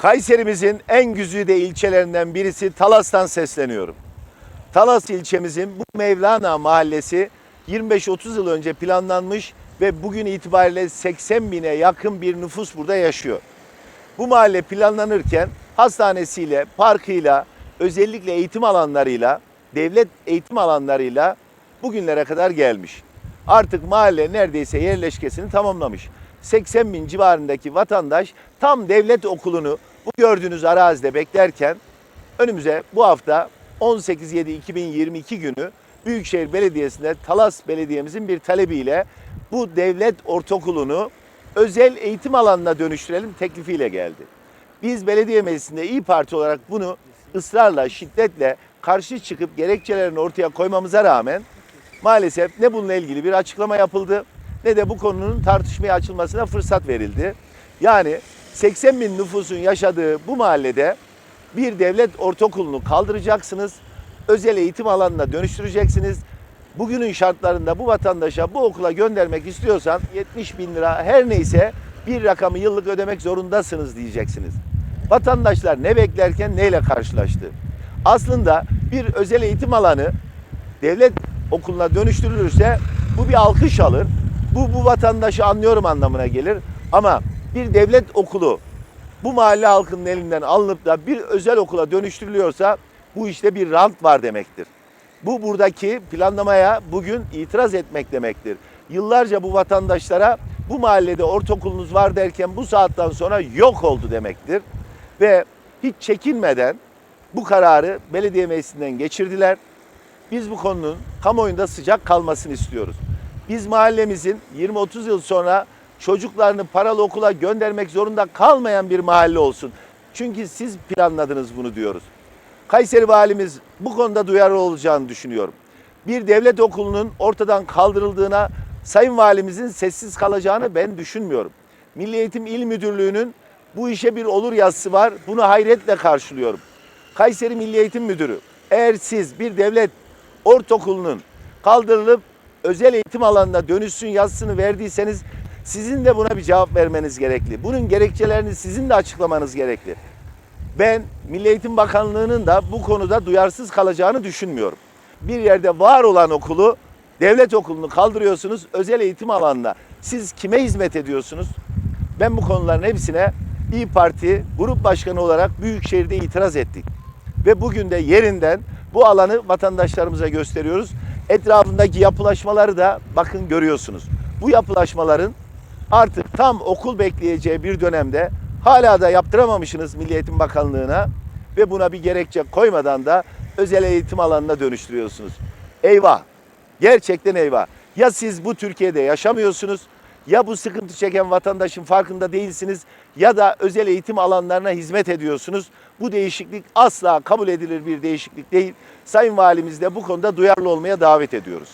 Kayserimizin en güzide ilçelerinden birisi Talas'tan sesleniyorum. Talas ilçemizin bu Mevlana mahallesi 25-30 yıl önce planlanmış ve bugün itibariyle 80 bine yakın bir nüfus burada yaşıyor. Bu mahalle planlanırken hastanesiyle, parkıyla, özellikle eğitim alanlarıyla, devlet eğitim alanlarıyla bugünlere kadar gelmiş. Artık mahalle neredeyse yerleşkesini tamamlamış. 80 bin civarındaki vatandaş tam devlet okulunu bu gördüğünüz arazide beklerken önümüze bu hafta 18.7.2022 günü Büyükşehir Belediyesi'nde Talas Belediye'mizin bir talebiyle bu devlet ortaokulunu özel eğitim alanına dönüştürelim teklifiyle geldi. Biz belediye meclisinde İyi Parti olarak bunu ısrarla, şiddetle karşı çıkıp gerekçelerini ortaya koymamıza rağmen maalesef ne bununla ilgili bir açıklama yapıldı ne de bu konunun tartışmaya açılmasına fırsat verildi. Yani 80 bin nüfusun yaşadığı bu mahallede bir devlet ortaokulunu kaldıracaksınız, özel eğitim alanına dönüştüreceksiniz. Bugünün şartlarında bu vatandaşa bu okula göndermek istiyorsan 70 bin lira her neyse bir rakamı yıllık ödemek zorundasınız diyeceksiniz. Vatandaşlar ne beklerken neyle karşılaştı? Aslında bir özel eğitim alanı devlet okuluna dönüştürülürse bu bir alkış alır. Bu bu vatandaşı anlıyorum anlamına gelir. Ama bir devlet okulu bu mahalle halkının elinden alınıp da bir özel okula dönüştürülüyorsa bu işte bir rant var demektir. Bu buradaki planlamaya bugün itiraz etmek demektir. Yıllarca bu vatandaşlara bu mahallede ortaokulunuz var derken bu saatten sonra yok oldu demektir. Ve hiç çekinmeden bu kararı belediye meclisinden geçirdiler. Biz bu konunun kamuoyunda sıcak kalmasını istiyoruz. Biz mahallemizin 20-30 yıl sonra çocuklarını paralı okula göndermek zorunda kalmayan bir mahalle olsun. Çünkü siz planladınız bunu diyoruz. Kayseri valimiz bu konuda duyarlı olacağını düşünüyorum. Bir devlet okulunun ortadan kaldırıldığına sayın valimizin sessiz kalacağını ben düşünmüyorum. Milli Eğitim İl Müdürlüğü'nün bu işe bir olur yazısı var. Bunu hayretle karşılıyorum. Kayseri Milli Eğitim Müdürü eğer siz bir devlet ortaokulunun kaldırılıp özel eğitim alanına dönüşsün yazısını verdiyseniz sizin de buna bir cevap vermeniz gerekli. Bunun gerekçelerini sizin de açıklamanız gerekli. Ben Milli Eğitim Bakanlığı'nın da bu konuda duyarsız kalacağını düşünmüyorum. Bir yerde var olan okulu, devlet okulunu kaldırıyorsunuz özel eğitim alanına. Siz kime hizmet ediyorsunuz? Ben bu konuların hepsine İyi Parti Grup Başkanı olarak Büyükşehir'de itiraz ettik. Ve bugün de yerinden bu alanı vatandaşlarımıza gösteriyoruz. Etrafındaki yapılaşmaları da bakın görüyorsunuz. Bu yapılaşmaların artık tam okul bekleyeceği bir dönemde hala da yaptıramamışsınız Milli Eğitim Bakanlığı'na ve buna bir gerekçe koymadan da özel eğitim alanına dönüştürüyorsunuz. Eyvah! Gerçekten eyvah. Ya siz bu Türkiye'de yaşamıyorsunuz ya bu sıkıntı çeken vatandaşın farkında değilsiniz ya da özel eğitim alanlarına hizmet ediyorsunuz. Bu değişiklik asla kabul edilir bir değişiklik değil. Sayın Valimiz de bu konuda duyarlı olmaya davet ediyoruz.